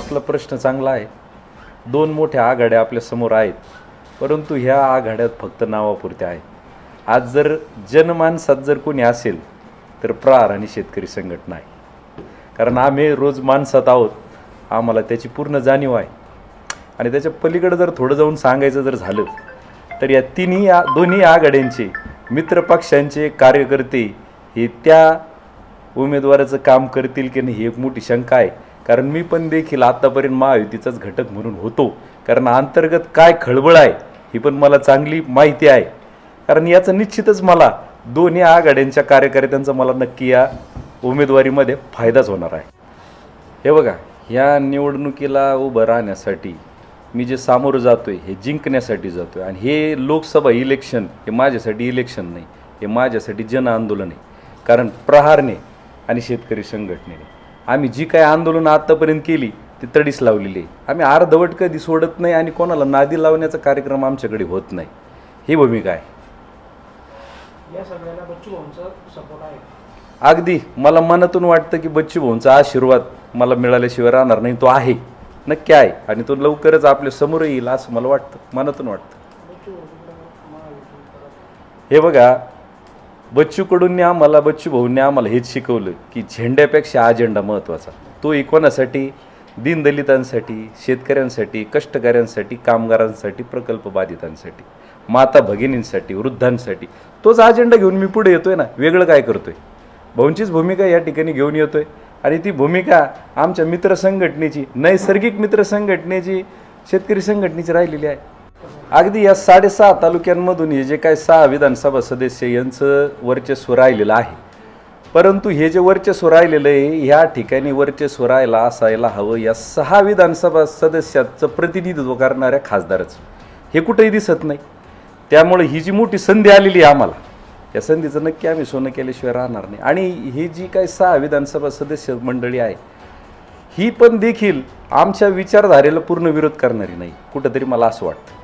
आपला प्रश्न चांगला आहे. दोन मोठ्या आघाड्या आपल्यासमोर आहेत. परंतु ह्या आघाड्यात फक्त नावापुरत्या आहेत आज जर जनमानसात जर कोणी असेल तर प्रार आणि शेतकरी संघटना आहे. कारण आम्ही रोज माणसात आहोत. आम्हाला त्याची पूर्ण जाणीव आहे. आणि त्याच्या पलीकडे जर थोडं जाऊन सांगायचं जर झालं तर या तिन्ही आ दोन्ही आघाड्यांचे मित्रपक्षांचे कार्यकर्ते हे त्या उमेदवाराचं काम करतील की नाही ही एक मोठी शंका आहे. कारण मी पण देखील आत्तापर्यंत महायुतीचाच घटक म्हणून होतो. कारण अंतर्गत काय खळबळ आहे ही पण मला चांगली माहिती आहे. कारण याचं निश्चितच मला दोन्ही आघाड्यांच्या कार्यकर्त्यांचा मला नक्की या उमेदवारीमध्ये फायदाच होणार आहे. हे बघा ह्या निवडणुकीला उभं राहण्यासाठी मी जे सामोरं जातोय हे जिंकण्यासाठी जातोय. आणि हे लोकसभा इलेक्शन हे माझ्यासाठी इलेक्शन नाही हे माझ्यासाठी जन आंदोलन आहे. कारण प्रहारने आणि शेतकरी संघटनेने आम्ही जी काय आंदोलन आत्तापर्यंत केली ती तडीस लावलेली आहे. आम्ही अर्धवट कधी सोडत नाही आणि कोणाला नादी लावण्याचा कार्यक्रम आमच्याकडे होत नाही. ही भूमिका आहे. अगदी मला मनातून वाटतं की बच्चू भाऊंचा आशीर्वाद मला मिळाल्याशिवाय राहणार नाही. तो आहे. नक्की आहे. आणि तो लवकरच आपल्यासमोर येईल असं मला वाटतं. मनातून वाटतं. हे बघा बच्चूकडून आम्हाला बच्चू भाऊंनी आम्हाला हेच शिकवलं की झेंड्यापेक्षा अजेंडा महत्त्वाचा. तो कोणासाठी दीनदलितांसाठी शेतकऱ्यांसाठी कष्टकऱ्यांसाठी कामगारांसाठी प्रकल्प बाधितांसाठी माता भगिनींसाठी वृद्धांसाठी तोच अजेंडा घेऊन मी पुढे येतोय ना वेगळं काय करतोय? भाऊंचीच भूमिका या ठिकाणी घेऊन येतोय. आणि ती भूमिका आमच्या मित्र संघटनेची नैसर्गिक मित्र संघटनेची शेतकरी संघटनेची राहिलेली आहे. अगदी या साडेसहा तालुक्यांमधून हे जे काय सहा विधानसभा सदस्य यांचं वर्चस्व राहिलेलं आहे. परंतु हे जे वर्चस्व राहिलेलं आहे ह्या ठिकाणी वर्चस्व राहायला असायला हवं या सहा विधानसभा सदस्याचं प्रतिनिधित्व करणाऱ्या खासदारच. हे कुठेही दिसत नाही. त्यामुळे ही जी मोठी संधी आलेली आहे आम्हाला या संधीचं नक्की आम्ही सोनं केल्याशिवाय राहणार नाही. आणि ही जी काय सहा विधानसभा सदस्य मंडळी आहे ही पण देखील आमच्या विचारधारेला पूर्ण विरोध करणारी नाही कुठंतरी मला असं वाटतं.